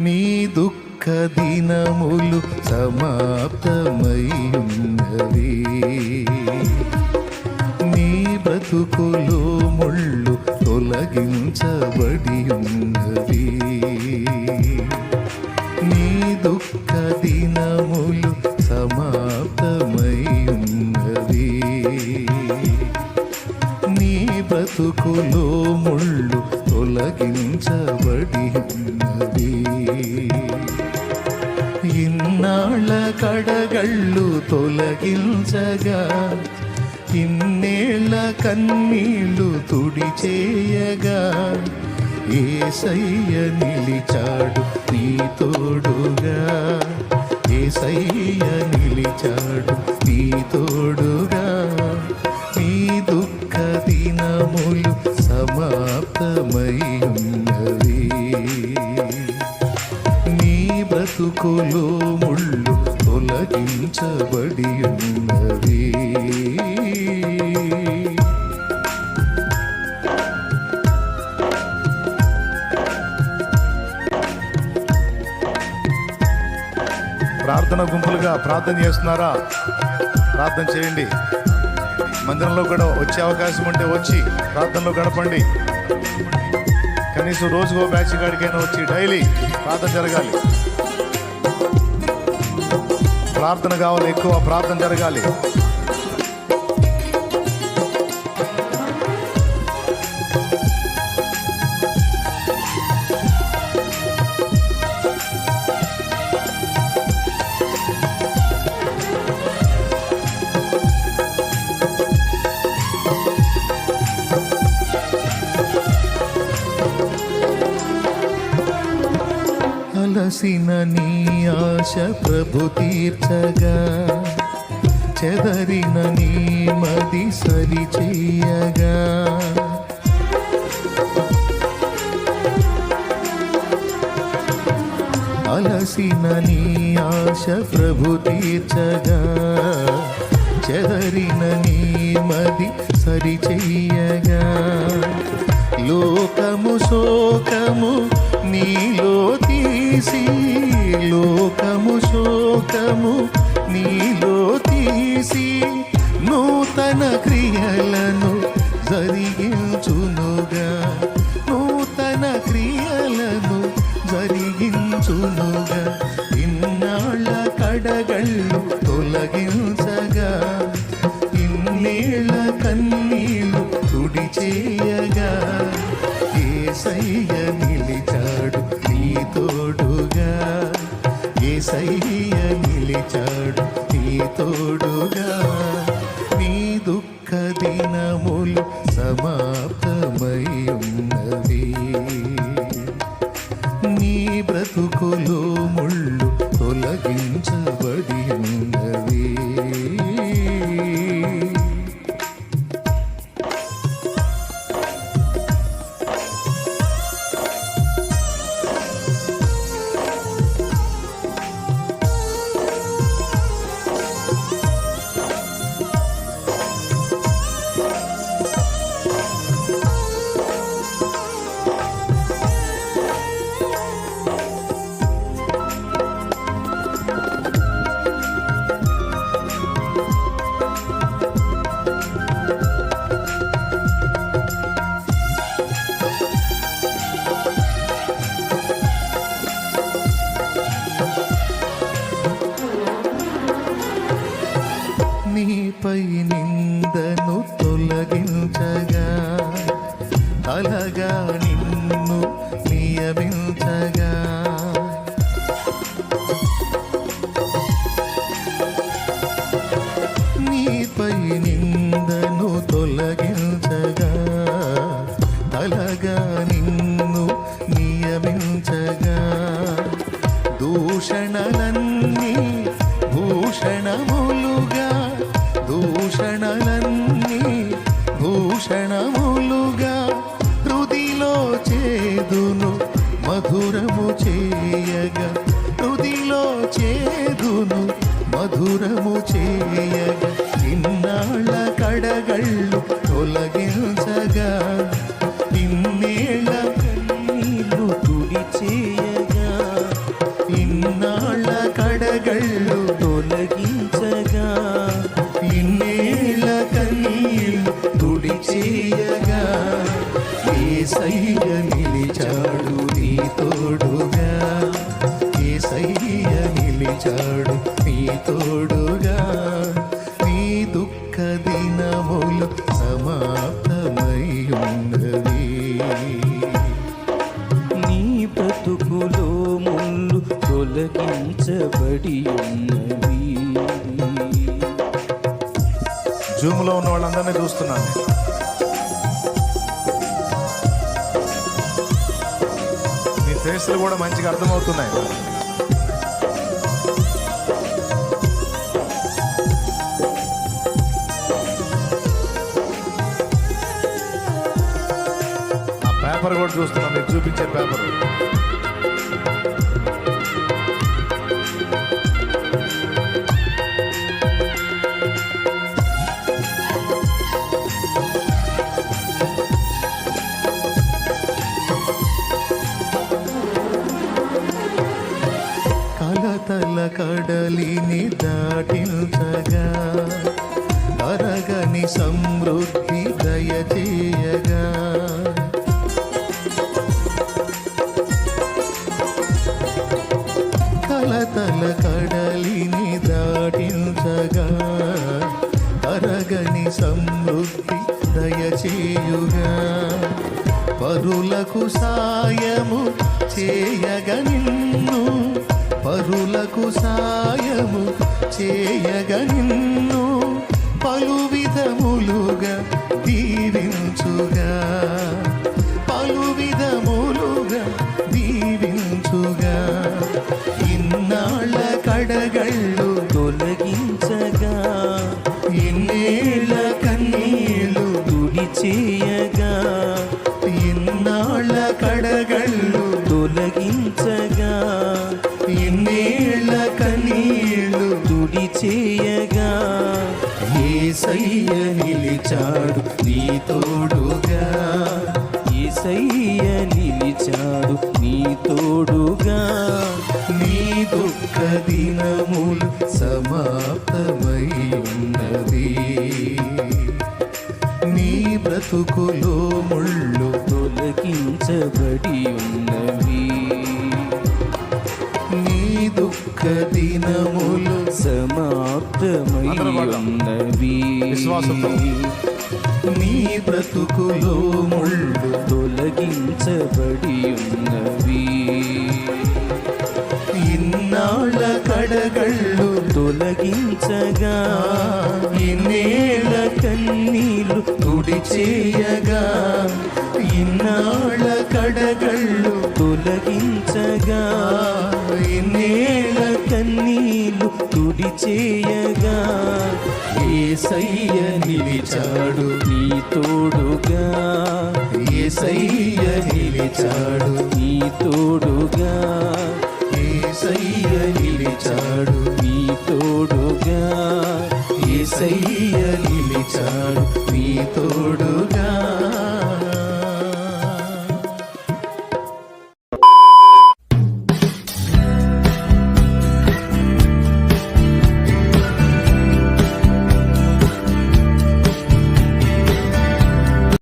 నీ దుఃఖ దినములు సమాప్తమయ్యున్నవి. నీ బ్రతుకులు ముళ్ళు తొలగించబడి ఉన్నవి నీ దుఃఖ దినములు ఇన్నాళ్ళ కడగళ్ళు తొలగించగా ఇన్నేళ్ళ కన్నీళ్ళు తుడిచేయగా ఏసయ్య నిలిచాడు నీ తోడుగా ఏసయ్య నిలిచాడు నీ తోడుగా ప్రార్థన ప్రార్థన చేస్తున్నారా? ప్రార్థన చేయండి. మందిరంలో కూడా వచ్చే అవకాశం ఉంటే వచ్చి ప్రార్థనలో గడపండి. కనీసం రోజుకో బ్యాచ్ కాడికైనా వచ్చి డైలీ ప్రార్థన జరగాలి. ప్రార్థన కావాలి ఎక్కువ ప్రార్థన జరగాలి. అలసిన నీ ఆశ ప్రభు తీర్చగా చెదరిన నీ మది సరి చెయ్యగా అలసిన నీ ఆశ ప్రభు తీర్చగా చెదరిన నీ మది సరి చెయ్యగా లోకము శోకము నీలో తీసి లోకము శోకము నీలో తీసి నూతన క్రియలను జరిగించునుగా నిలిచాడు నీ తోడుగా అలగా నిన్ను నియమించగా. నీపై నిందను తొలగించగా. అలగా నిన్ను నియమించగా. దూషణలన్నీ భూషణములుగా దూషణల would have నిలిచాడు నీ తోడుగా నీ దుఃఖ దినములు సమాప్తమై ఉన్నది నీ బ్రతుకులో ముళ్ళు తొలగించబడి ఉన్నది జూమ్లో ఉన్న వాళ్ళందరినీ చూస్తున్నాను. ఫేస్లు కూడా మంచిగా అర్థమవుతున్నాయి. పేపర్ కూడా చూస్తున్నాం మీరు చూపించే పేపర్. పరులకు సాయము చేయగ నిన్ను. పరులకు సాయము చేయగ నిన్ను. పలు విధములుగా దీవించుగా. తొలగించగా ఇన్నేళ్ళ కన్నీళ్ళు తుడి చేయగా ఏసయ్య నిలిచాడు నీ తోడుగా ఏసయ్య నిలిచాడు నీ తోడుగా నీ దుఃఖ దినములు సమాప్తమై ఉన్నది నీ బ్రతుకులో ముళ్ళు తొలగించబడి ఉన్నది దినములు సమాప్తమై అందరూ పాడదాం. ఉన్నవి విశ్వాసంతో. నీ బ్రతుకులో ముళ్ళు తొలగించబడి ఉన్నవి ఇన్నాళ్ళ కడగళ్ళు తొలగించగా ఇన్నేళ్ళ కన్నీళ్ళు తుడి చేయగా ఇన్నాళ్ళ కడగళ్ళు తొలగించగా ఇన్నేళ్ళ కన్నీళ్ళు తుడి చేయగా ఏసయ్య నిలిచాడు నీ తోడుగా. ఏసయ్య నిలిచాడు నీ తోడుగా. ఏసయ్య నిలిచాడు నీ తోడుగా. ఏసయ్య నిలిచాడు నీ తోడుగా.